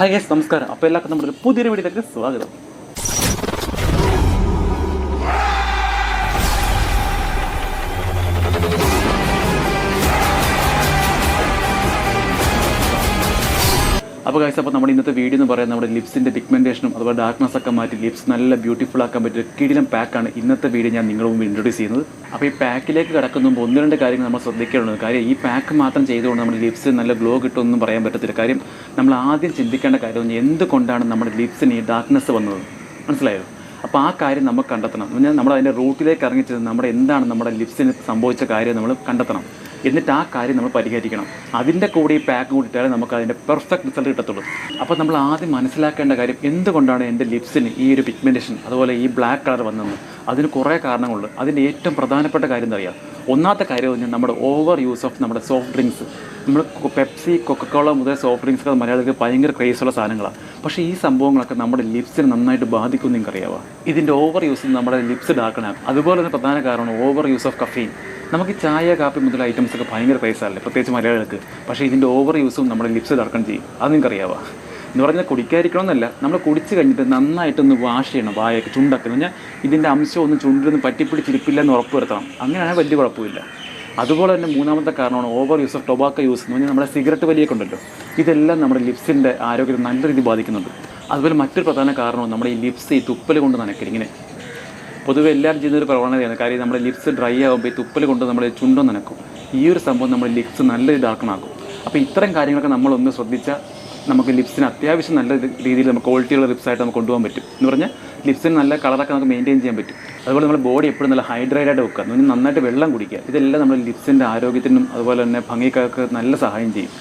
Hi guys നമസ്കാരം. അപ്പോൾ എല്ലാവർക്കും നമ്മുടെ പുതിയൊരു വീഡിയോയിലേക്ക് സ്വാഗതം. അപ്പോൾ കഴിച്ച അപ്പോൾ നമ്മുടെ ഇന്നത്തെ വീഡിയോ എന്ന് പറയുന്നത് നമ്മുടെ ലിപ്സിന്റെ പിഗ്മെന്റേഷനും അതുപോലെ ഡാർക്ക്നെസ് ഒക്കെ മാറ്റി ലിപ്സ് നല്ല ബ്യൂട്ടിഫുൾ ആക്കാൻ പറ്റിയ കിടിലം പാക്കാണ് ഇന്നത്തെ വീഡിയോ ഞാൻ നിങ്ങളുടെ മുമ്പ് ഇൻട്രൊഡ്യൂസ് ചെയ്യുന്നത്. അപ്പോൾ ഈ പാക്കിലേക്ക് കിടക്കുന്ന മുമ്പ് ഒന്ന് രണ്ട് കാര്യങ്ങൾ നമ്മൾ ശ്രദ്ധിക്കേണ്ടത് കാര്യം ഈ പാക്ക് മാത്രം ചെയ്തുകൊണ്ട് നമ്മുടെ ലിപ്സ് നല്ല ഗ്ലോ കിട്ടുമെന്നും പറയാൻ പറ്റത്തില്ല. കാര്യം നമ്മൾ ആദ്യം ചിന്തിക്കേണ്ട കാര്യം എന്തുകൊണ്ടാണ് നമ്മുടെ ലിപ്സിന് ഈ ഡാർക്ക്നെസ് വന്നത്? മനസ്സിലായോ? അപ്പോൾ ആ കാര്യം നമുക്ക് കണ്ടെത്തണം. നമ്മൾ അതിന്റെ റൂട്ടിലേക്ക് ഇറങ്ങിച്ചത് നമ്മുടെ എന്താണ് നമ്മുടെ ലിപ്സിന് സംഭവിച്ച കാര്യം നമ്മൾ കണ്ടെത്തണം. എന്നിട്ട് ആ കാര്യം നമ്മൾ പരിഹരിക്കണം. അതിന്റെ കൂടെ ഈ പാക്ക് കൂട്ടിയിട്ടാലേ നമുക്ക് അതിന്റെ പെർഫെക്റ്റ് റിസൾട്ട് കിട്ടത്തുള്ളൂ. അപ്പോൾ നമ്മൾ ആദ്യം മനസ്സിലാക്കേണ്ട കാര്യം എന്തുകൊണ്ടാണ് എന്റെ ലിപ്സിന് ഈ ഒരു പിഗ്മെന്റേഷൻ അതുപോലെ ഈ ബ്ലാക്ക് കളർ വന്നത് അതിന് കുറേ കാരണങ്ങളുണ്ട്. അതിന്റെ ഏറ്റവും പ്രധാനപ്പെട്ട കാര്യം എന്താ ഒന്നാമത്തെ കാര്യം പറഞ്ഞാൽ നമ്മുടെ ഓവർ യൂസ് ഓഫ് നമ്മുടെ സോഫ്റ്റ് ഡ്രിങ്ക്സ് നമ്മൾ പെപ്സി കൊക്കക്കോള മുതൽ സോഫ്റ്റ് ഡ്രിങ്ക്സ് ഒക്കെ മലയാളികൾക്ക് ഭയങ്കര ക്രേസുള്ള സാധനങ്ങളാണ്. പക്ഷേ ഈ സംഭവങ്ങളൊക്കെ നമ്മുടെ ലിപ്സിനെ നന്നായിട്ട് ബാധിക്കും നിങ്ങൾക്ക് ഇതിന്റെ ഓവർ യൂസ് നമ്മുടെ ലിപ്സ് ഡാക്കണം അതുപോലെ തന്നെ പ്രധാന കാരണം ഓവർ യൂസ് ഓഫ് കഫീൻ നമുക്ക് ചായ കാപ്പി മുതൽ ഐറ്റംസ് ഒക്കെ ഭയങ്കര പൈസയല്ലേ പ്രത്യേകിച്ച് മലയാളികൾക്ക്. പക്ഷേ ഇതിന്റെ ഓവർ യൂസും നമ്മുടെ ലിപ്സ് ഡാർക്കൺ ചെയ്യും. അത് നിങ്ങൾക്ക് അറിയാമോ എന്ന് പറഞ്ഞാൽ കുടിക്കാതിരിക്കണമെന്നല്ല. നമ്മൾ കുടിച്ച് കഴിഞ്ഞിട്ട് നന്നായിട്ടൊന്ന് വാഷ് ചെയ്യണം. വായൊക്കെ ചുണ്ടൊക്കെ എന്ന് പറഞ്ഞാൽ ഇതിന്റെ അംശം ഒന്നും ചുണ്ടിലൊന്നും പറ്റിപ്പിടിച്ചിരിപ്പില്ല എന്ന് ഉറപ്പ് വരുത്തണം. അങ്ങനെയാണെങ്കിൽ വലിയ കുഴപ്പമില്ല. അതുപോലെ തന്നെ മൂന്നാമത്തെ കാരണമാണ് over use of tobacco use എന്ന് പറഞ്ഞാൽ നമ്മുടെ സിഗരറ്റ് വലിയൊക്കെ ഉണ്ടല്ലോ. ഇതെല്ലാം നമ്മുടെ ലിപ്സിന്റെ ആരോഗ്യത്തെ നല്ല രീതിയിൽ ബാധിക്കുന്നുണ്ട്. അതുപോലെ മറ്റൊരു പ്രധാന കാരണവും നമ്മുടെ ഈ ലിപ്സ് ഈ തുപ്പൽ കൊണ്ട് നനയ്ക്കൽ. ഇങ്ങനെ പൊതുവെ എല്ലാവരും ചെയ്യുന്ന ഒരു പ്രവണതയാണ് കാര്യം നമ്മുടെ ലിപ്സ് ഡ്രൈ ആകുമ്പോൾ ഈ തുപ്പൽ കൊണ്ട് നമ്മൾ ചുണ്ടം നനക്കും. ഈ ഒരു സംഭവം നമ്മൾ ലിപ്സ് നല്ല ഡാർക്കണാക്കും അപ്പോൾ ഇത്തരം കാര്യങ്ങളൊക്കെ നമ്മളൊന്ന് ശ്രദ്ധിച്ചാൽ നമുക്ക് ലിപ്സിന് അത്യാവശ്യം നല്ല രീതിയിൽ നമുക്ക് ക്വാളിറ്റിയുള്ള ലിപ്സ് ആയിട്ട് നമുക്ക് കൊണ്ടുപോകാൻ പറ്റും. എന്ന് പറഞ്ഞാൽ ലിപ്സിന് നല്ല കളറൊക്കെ നമുക്ക് മെയിന്റെയിൻ ചെയ്യാൻ പറ്റും. അതുപോലെ നമ്മുടെ ബോഡി എപ്പോഴും നല്ല ഹൈഡ്രേറ്റഡ് വെക്കുക. എന്ന് നന്നായിട്ട് വെള്ളം കുടിക്കുക. ഇതെല്ലാം നമ്മുടെ ലിപ്സിന്റെ ആരോഗ്യത്തിനും അതുപോലെ തന്നെ ഭംഗിക്കൊക്കെ നല്ല സഹായം ചെയ്യും.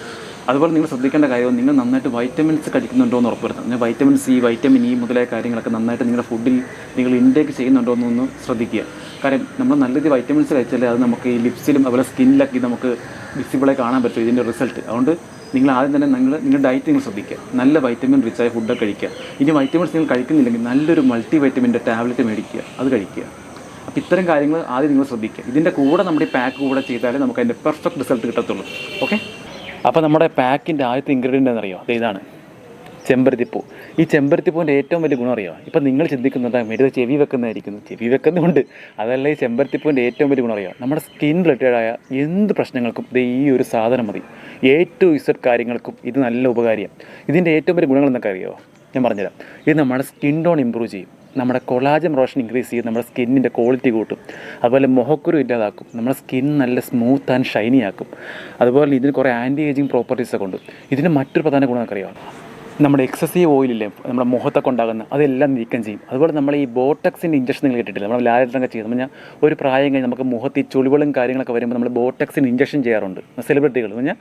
അതുപോലെ നിങ്ങൾ ശ്രദ്ധിക്കേണ്ട കാര്യം നിങ്ങൾ നന്നായിട്ട് വൈറ്റമിൻസ് കഴിക്കുന്നുണ്ടോ എന്ന് ഉറപ്പുവരുത്തണം. നിങ്ങൾ വൈറ്റമിൻ സി വൈറ്റമിൻ ഇ മുതലായ കാര്യങ്ങളൊക്കെ നന്നായിട്ട് നിങ്ങളുടെ ഫുഡിൽ നിങ്ങൾ ഇൻടേക്ക് ചെയ്യുന്നുണ്ടോ എന്നൊന്ന് ശ്രദ്ധിക്കുക. കാര്യം നമ്മൾ നല്ല രീതിയിൽ വൈറ്റമിൻസ് കഴിച്ചാലേ അത് നമുക്ക് ഈ ലിപ്സിലും അതുപോലെ സ്കിന്നിലൊക്കെ നമുക്ക് വിസിബിളായി കാണാൻ പറ്റും ഇതിന്റെ റിസൾട്ട് അതുകൊണ്ട് നിങ്ങൾ ആദ്യം തന്നെ നിങ്ങൾ നിങ്ങളുടെ ഡയറ്റ് നിങ്ങൾ ശ്രദ്ധിക്കുക. നല്ല വൈറ്റമിൻ റിച്ച് ആയ ഫുഡൊക്കെ കഴിക്കുക. ഇനി വൈറ്റമിൻസ് നിങ്ങൾ കഴിക്കുന്നില്ലെങ്കിൽ നല്ലൊരു മൾട്ടി വൈറ്റമിന്റെ ടാബ്ലറ്റ് മേടിക്കുക. അത് കഴിക്കുക. അപ്പോൾ ഇത്തരം കാര്യങ്ങൾ ആദ്യം നിങ്ങൾ ശ്രദ്ധിക്കുക. ഇതിന്റെ കൂടെ നമ്മുടെ ഈ പാക്ക് കൂടെ ചെയ്താലേ നമുക്ക് അതിന്റെ പെർഫെക്റ്റ് റിസൾട്ട് കിട്ടത്തുള്ളൂ. ഓക്കെ അപ്പോൾ നമ്മുടെ പാക്കിന്റെ ആദ്യത്തെ ഇൻഗ്രീഡിയന്റ് എന്നറിയോ അത് ഇതാണ്. ചെമ്പരത്തിപ്പൂ. ഈ ചെമ്പരത്തിപ്പൂവിന്റെ ഏറ്റവും വലിയ ഗുണം അറിയോ? ഇപ്പം നിങ്ങൾ ചിന്തിക്കുന്നത് മെരുത് ചെവി വെക്കുന്നതായിരിക്കുന്നു ചെവി വെക്കുന്നുണ്ട് അതല്ല ഈ ചെമ്പരത്തിപ്പൂവിന്റെ ഏറ്റവും വലിയ ഗുണം അറിയോ? നമ്മുടെ സ്കിൻ റിലേറ്റഡായ എന്ത് പ്രശ്നങ്ങൾക്കും ഇത് ഈ ഒരു സാധനം മതി. എ ടു ഇസഡ് കാര്യങ്ങൾക്കും ഇത് നല്ല ഉപകാരിയാണ് ഇതിന്റെ ഏറ്റവും വലിയ ഗുണങ്ങൾ എന്നൊക്കെ അറിയോ? ഞാൻ പറഞ്ഞുതരാം. ഇത് നമ്മുടെ സ്കിൻ ടോൺ ഇമ്പ്രൂവ് ചെയ്യും. നമ്മുടെ കൊളാജൻ റോഷൻ ഇൻക്രീസ് ചെയ്യും നമ്മുടെ സ്കിന്നിന്റെ ക്വാളിറ്റി കൂട്ടും. അതുപോലെ മുഖക്കുരു ഇല്ലാതാക്കും നമ്മുടെ സ്കിൻ നല്ല സ്മൂത്ത് ആൻഡ് ഷൈനി ആക്കും. അതുപോലെ ഇതിന് കുറേ ആന്റി ഏജിങ് പ്രോപ്പർട്ടീസ് ഒക്കെ ഉണ്ട്. ഇതിന് മറ്റൊരു പ്രധാന ഗുണം അറിയാം നമ്മുടെ എക്സസീവ് ഓയിലില്ലേ നമ്മുടെ മുഖത്തൊക്കെ ഉണ്ടാകുന്ന അതെല്ലാം നീക്കം ചെയ്യും. അതുപോലെ നമ്മൾ ഈ ബോട്ടക്സിന്റെ ഇഞ്ചക്ഷൻ നിങ്ങൾ കേട്ടിട്ടില്ല? നമ്മൾ ലാലറ്റൊക്കെ ചെയ്ത് പറഞ്ഞാൽ ഒരു പ്രായം കഴിഞ്ഞ് നമുക്ക് മുഖത്ത് ഈ ചുളിവുകളും കാര്യങ്ങളൊക്കെ വരുമ്പോൾ നമ്മൾ ബോട്ടക്സിന് ഇഞ്ചക്ഷൻ ചെയ്യാറുണ്ട്. സെലിബ്രിറ്റികൾ പറഞ്ഞാൽ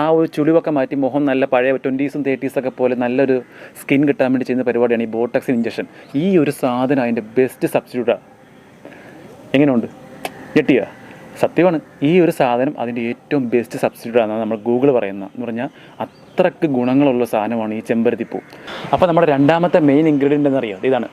ആ ഒരു ചുളിവൊക്കെ മാറ്റി മുഖം നല്ല പഴയ ട്വന്റീസും തേർട്ടീസൊക്കെ പോലെ നല്ലൊരു സ്കിൻ കിട്ടാൻ വേണ്ടി ചെയ്യുന്ന പരിപാടിയാണ് ഈ ബോട്ടക്സിൻ ഇഞ്ചക്ഷൻ ഈ ഒരു സാധനം അതിന്റെ ബെസ്റ്റ് സബ്സ്റ്റിറ്റ്യൂട്ടാണ് എങ്ങനെയുണ്ട്? ഞെട്ടിയ സത്യമാണ് ഈ ഒരു സാധനം അതിന്റെ ഏറ്റവും ബെസ്റ്റ് സബ്സ്റ്റിറ്റ്യൂട്ട് ആണ് നമ്മൾ ഗൂഗിൾ പറയുന്നത്. എന്ന് പറഞ്ഞാൽ അത്രയ്ക്ക് ഗുണങ്ങളുള്ള സാധനമാണ് ഈ ചെമ്പരത്തിപ്പൂ അപ്പോൾ നമ്മുടെ രണ്ടാമത്തെ മെയിൻ ഇൻഗ്രീഡിയന്റ് എന്നറിയാം ഇതാണ്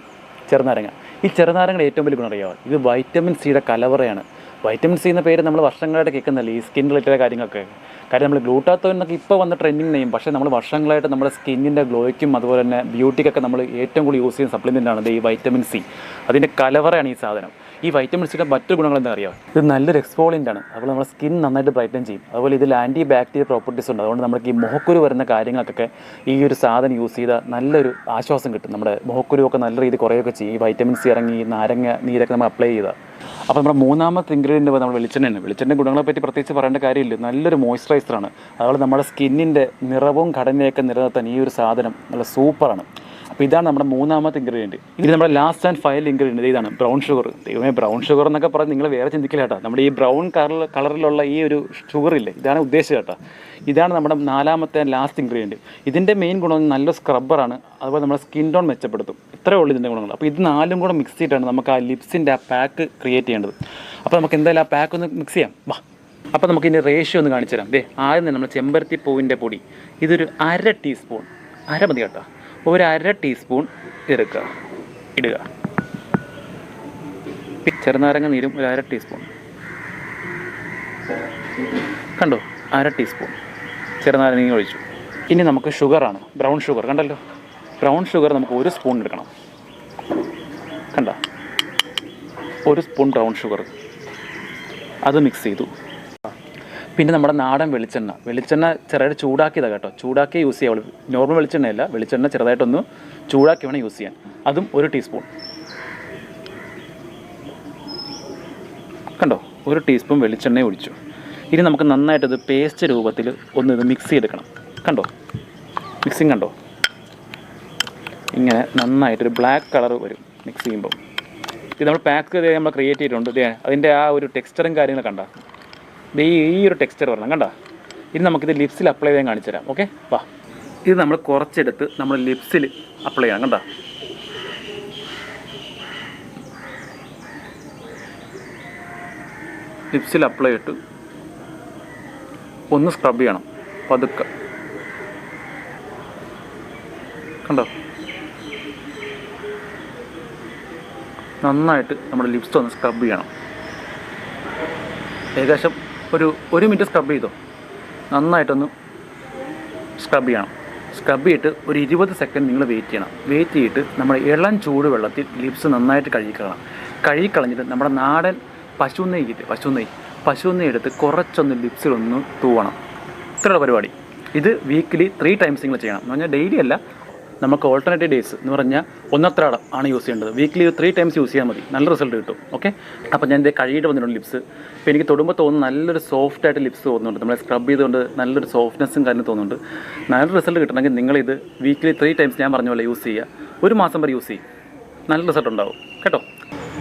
ചെറുനാരങ്ങ. ഈ ചെറുനാരങ്ങയുടെ ഏറ്റവും വലിയ ഗുണം ഇത് വൈറ്റമിൻ സിയുടെ കലവറയാണ്. വൈറ്റമിൻ സി എന്ന പേര് നമ്മൾ വർഷങ്ങളായിട്ട് കേൾക്കുന്നില്ല ഈ സ്കിൻ റിലേറ്റഡ് കാര്യങ്ങളൊക്കെ. കാര്യം നമ്മൾ ഗ്ലൂട്ടാത്തോൻ എന്നൊക്കെ ഇപ്പോൾ വന്ന ട്രെൻഡിങ് നെയ്യും പക്ഷേ നമ്മൾ വർഷങ്ങളായിട്ട് നമ്മുടെ സ്കിന്നിന്റെ ഗ്ലോയ്ക്കും അതുപോലെ തന്നെ ബ്യൂട്ടിക്കൊക്കെ നമ്മൾ ഏറ്റവും കൂടുതൽ യൂസ് ചെയ്യുന്ന സപ്ലിമെന്റ് ആണ് ഈ വൈറ്റമിൻ സി അതിന്റെ കലവറയാണ് ഈ സാധനം. ഈ വൈറ്റമിൻ സിയുടെ മറ്റു ഗുണങ്ങൾ എന്താ അറിയാം? ഇത് നല്ലൊരു എക്സ്പോളിന്റ് ആണ്. അതുപോലെ നമ്മുടെ സ്കിൻ നന്നായിട്ട് ബ്രൈറ്റൻ ചെയ്യും. അതുപോലെ ഇതിൽ ആന്റി ബാക്ടീരിയ പ്രോപ്പർട്ടീസ് ഉണ്ട്. അതുകൊണ്ട് നമുക്ക് ഈ മുഖക്കുരു വരുന്ന കാര്യങ്ങൾക്കൊക്കെ ഈ ഒരു സാധനം യൂസ് ചെയ്താൽ നല്ലൊരു ആശ്വാസം കിട്ടും. നമ്മുടെ മുഖക്കുരുവൊക്കെ നല്ല രീതിയിൽ കുറേയൊക്കെ ചെയ്യും. ഈ വൈറ്റമിൻ സി ഇറങ്ങി നാരങ്ങ നീരൊക്കെ നമ്മൾ അപ്ലൈ ചെയ്താൽ അപ്പോൾ നമ്മുടെ മൂന്നാമത്തെ ഇൻഗ്രീഡിയന്റ് നമ്മൾ വെളിച്ചെണ്ണയാണ്. വെളിച്ചെണ്ണ ഗുണങ്ങളെ പറ്റി പ്രത്യേകിച്ച് പറയേണ്ട കാര്യമില്ല. നല്ലൊരു മോയ്സ്ചറൈസറാണ് അതുപോലെ നമ്മുടെ സ്കിന്നിന്റെ നിറവും ഘടനയൊക്കെ നിലനിർത്താൻ ഈ ഒരു സാധനം നല്ല സൂപ്പറാണ് അപ്പോൾ ഇതാണ് നമ്മുടെ മൂന്നാമത്തെ ഇൻഗ്രീഡിയന്റ് ഇത് നമ്മുടെ ലാസ്റ്റ് ആൻഡ് ഫൈനൽ ഇൻഗ്രീഡിയന്റ് ഇതാണ് ബ്രൗൺ ഷുഗർ ദൈവമേ ബ്രൗൺ ഷുഗർ എന്നൊക്കെ പറഞ്ഞ് നിങ്ങൾ വേറെ ചിന്തിക്കില്ല കേട്ടോ. നമ്മുടെ ഈ ബ്രൗൺ കളർ കളറിലുള്ള ഈ ഒരു ഷുഗർ ഇല്ലേ ഇതാണ് ഉദ്ദേശിച്ചത് കേട്ടോ. ഇതാണ് നമ്മുടെ നാലാമത്തെ ലാസ്റ്റ് ഇൻഗ്രീഡിയന്റ് ഇതിന്റെ മെയിൻ ഗുണം നല്ല സ്ക്രബ്ബറാണ് അതുപോലെ നമ്മുടെ സ്കിൻ ടോൺ മെച്ചപ്പെടുത്തും. ഇത്രയേ ഉള്ളൂ ഇതിന്റെ ഗുണങ്ങൾ അപ്പോൾ ഇത് നാലും കൂടെ മിക്സ് ചെയ്തിട്ടാണ് നമുക്ക് ആ ലിപ്സിന്റെ ആ പാക്ക് ക്രിയേറ്റ് ചെയ്യേണ്ടത്. അപ്പോൾ നമുക്ക് എന്തായാലും ആ പാക്ക് ഒന്ന് മിക്സ് ചെയ്യാം. വാ. അപ്പോൾ നമുക്ക് ഇതിന്റെ റേഷ്യോ ഒന്ന് കാണിച്ചു തരാം. ദേ ആദ്യം തന്നെ നമ്മൾ ചെമ്പരത്തി പൂവിന്റെ പൊടി. ഇതൊരു അര ടീസ്പൂൺ അര മതി കേട്ടോ. ഒരു അര ടീസ്പൂൺ എടുക്കുക. ഇടുക. ചെറുനാരങ്ങ നീരും ഒരു അര ടീസ്പൂൺ കണ്ടോ? അര ടീസ്പൂൺ ചെറുനാരങ്ങ ഒഴിച്ചു. ഇനി നമുക്ക് ഷുഗറാണ് ബ്രൗൺ ഷുഗർ കണ്ടല്ലോ? ബ്രൗൺ ഷുഗർ നമുക്ക് ഒരു സ്പൂൺ എടുക്കണം. കണ്ട? ഒരു സ്പൂൺ ബ്രൗൺ ഷുഗർ അത് മിക്സ് ചെയ്തു. പിന്നെ നമ്മുടെ നാടൻ വെളിച്ചെണ്ണ. വെളിച്ചെണ്ണ ചെറുതായിട്ട് ചൂടാക്കിയതാണ് കേട്ടോ. ചൂടാക്കി യൂസ് ചെയ്യാവുള്ളൂ നോർമൽ വെളിച്ചെണ്ണയല്ല. വെളിച്ചെണ്ണ ചെറുതായിട്ടൊന്ന് ചൂടാക്കി വേണം യൂസ് ചെയ്യാൻ. അതും ഒരു ടീസ്പൂൺ കണ്ടോ? ഒരു ടീസ്പൂൺ വെളിച്ചെണ്ണ ഒഴിച്ചു. ഇനി നമുക്ക് നന്നായിട്ടത് പേസ്റ്റ് രൂപത്തിൽ ഒന്ന് ഇത് മിക്സ് ചെയ്തെടുക്കണം. കണ്ടോ? മിക്സിങ് കണ്ടോ? ഇങ്ങനെ നന്നായിട്ടൊരു ബ്ലാക്ക് കളർ വരും മിക്സ് ചെയ്യുമ്പോൾ ഇത് നമ്മൾ പാക്ക് നമ്മൾ ക്രിയേറ്റ് ചെയ്തിട്ടുണ്ട്. അതിന്റെ ആ ഒരു ടെക്സ്ചറും കാര്യങ്ങളും കണ്ട. ഈ ഈ ഒരു ടെക്സ്ചർ വരണം കണ്ടോ? ഇനി നമുക്കിത് ലിപ്സിൽ അപ്ലൈ ചെയ്യാൻ കാണിച്ചു തരാം ഓക്കെ വാ. ഇത് നമ്മൾ കുറച്ചെടുത്ത് നമ്മൾ ലിപ്സിൽ അപ്ലൈ ചെയ്യണം കണ്ടോ? ലിപ്സിൽ അപ്ലൈ ഇട്ട് ഒന്ന് സ്ക്രബ് ചെയ്യണം പതുക്കെ. കണ്ടോ? നന്നായിട്ട് നമ്മുടെ ലിപ്സ് ഒന്ന് സ്ക്രബ് ചെയ്യണം. ഏകദേശം ഒരു ഒരു മിനിറ്റ് സ്ക്രബ് ചെയ്തോ? നന്നായിട്ടൊന്ന് സ്ക്രബ് ചെയ്യണം. സ്ക്രബ് ചെയ്തിട്ട് ഒരു ഇരുപത് സെക്കൻഡ് നിങ്ങൾ വെയിറ്റ് ചെയ്യണം. വെയിറ്റ് ചെയ്തിട്ട് നമ്മൾ ഇളം ചൂട് വെള്ളത്തിൽ ലിപ്സ് നന്നായിട്ട് കഴുകിക്കളണം. കഴുകിക്കളഞ്ഞിട്ട് നമ്മുടെ നാടൻ പശു നെയ്യ് കിട്ടി പശു നെയ്യ്. പശു നെയ്യ് എടുത്ത് കുറച്ചൊന്ന് ലിപ്സിലൊന്ന് തൂവണം. ഇത്രയുള്ള പരിപാടി. ഇത് വീക്കിലി ത്രീ ടൈംസ് നിങ്ങൾ ചെയ്യണം. എന്ന് പറഞ്ഞാൽ ഡെയിലി അല്ല നമുക്ക് ഓൾട്ടർനേറ്റീവ് ഡേയ്സ് എന്ന് പറഞ്ഞാൽ ഒന്നത്രാടം ആണ് യൂസ് ചെയ്യേണ്ടത്. വീക്കിലി ത്രീ ടൈംസ് യൂസ് ചെയ്താൽ മതി. നല്ല റിസൾട്ട് കിട്ടും. ഓക്കെ അപ്പോൾ ഞാൻ എന്റെ കഴുകിയിട്ട് വന്നിട്ടുണ്ട് ലിപ്സ് ഇപ്പോൾ എനിക്ക് തൊടുമ്പോൾ തോന്നുന്നു നല്ലൊരു സോഫ്റ്റ് ആയിട്ട് ലിപ്സ് തോന്നുന്നുണ്ട്. നമ്മളെ സ്ക്രബ് ചെയ്തുകൊണ്ട് നല്ലൊരു സോഫ്റ്റ്നെസ്സും കാര്യം തോന്നുന്നുണ്ട്. നല്ല റിസൾട്ട് കിട്ടണമെങ്കിൽ നിങ്ങളിത് വീക്കിലി ത്രീ ടൈംസ് ഞാൻ പറഞ്ഞ പോലെ യൂസ് ചെയ്യുക. ഒരു മാസം വരെ യൂസ് ചെയ്യും. നല്ല റിസൾട്ട് ഉണ്ടാവും. കേട്ടോ?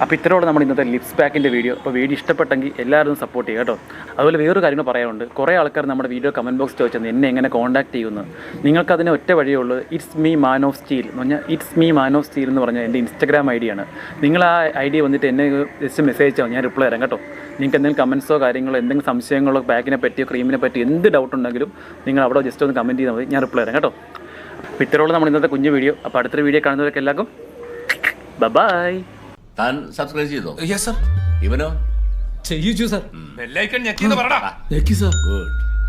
അപ്പോൾ ഇത്രയോടെ നമ്മുടെ ഇന്നത്തെ ലിപ്സ് പാക്കിന്റെ വീഡിയോ അപ്പോൾ വീഡിയോ ഇഷ്ടപ്പെട്ടെങ്കിൽ എല്ലാവരും സപ്പോർട്ട് ചെയ്യുക കേട്ടോ. അതുപോലെ വേറൊരു കാര്യം പറയാനുണ്ട്. കുറേ ആൾക്കാർ നമ്മുടെ വീഡിയോ കമന്റ് ബോക്സ് ചോദിച്ചത് എന്നെ എങ്ങനെ കോൺടാക്ട് ചെയ്യുന്നു? നിങ്ങൾക്ക് അതിന് ഒറ്റ വഴിയുള്ളൂ it's me man of steel എന്ന് പറഞ്ഞാൽ it's me man of steel എന്ന് പറഞ്ഞാൽ എന്റെ ഇൻസ്റ്റാഗ്രാം ഐ ഡിയാണ് നിങ്ങൾ ആ ഐ ഡി വന്നിട്ട് എന്നെ ജസ്റ്റ് മെസ്സേജ് ചെയ്യാം ഞാൻ റിപ്ലൈ തരാം കേട്ടോ. നിങ്ങൾക്ക് എന്തെങ്കിലും കമൻസോ കാര്യങ്ങളോ എന്തെങ്കിലും സംശയങ്ങളോ പാക്കിനെ പറ്റിയോ ക്രീമിനെ പറ്റിയോ എന്ത് ഡൗട്ട് ഉണ്ടെങ്കിലും നിങ്ങൾ അവിടെ ജസ്റ്റ് ഒന്ന് കമന്റ് ചെയ്താൽ മതി. ഞാൻ റിപ്ലൈ തരാം കേട്ടോ. അപ്പോൾ ഇത്രയോളം നമ്മൾ ഇന്നത്തെ കുഞ്ഞു വീഡിയോ അപ്പോൾ അടുത്തൊരു വീഡിയോ കാണുന്നവരൊക്കെ എല്ലാവർക്കും ബൈ താൻ സബ്സ്ക്രൈബ് ചെയ്തോ? യെസ് സർ ഇവനോ? ചെയ്യിച്ചു സർ ബെല്ലൈക്കൺ ഞെക്കിന്ന് പറടാ. ഞെക്കി സർ ഗുഡ്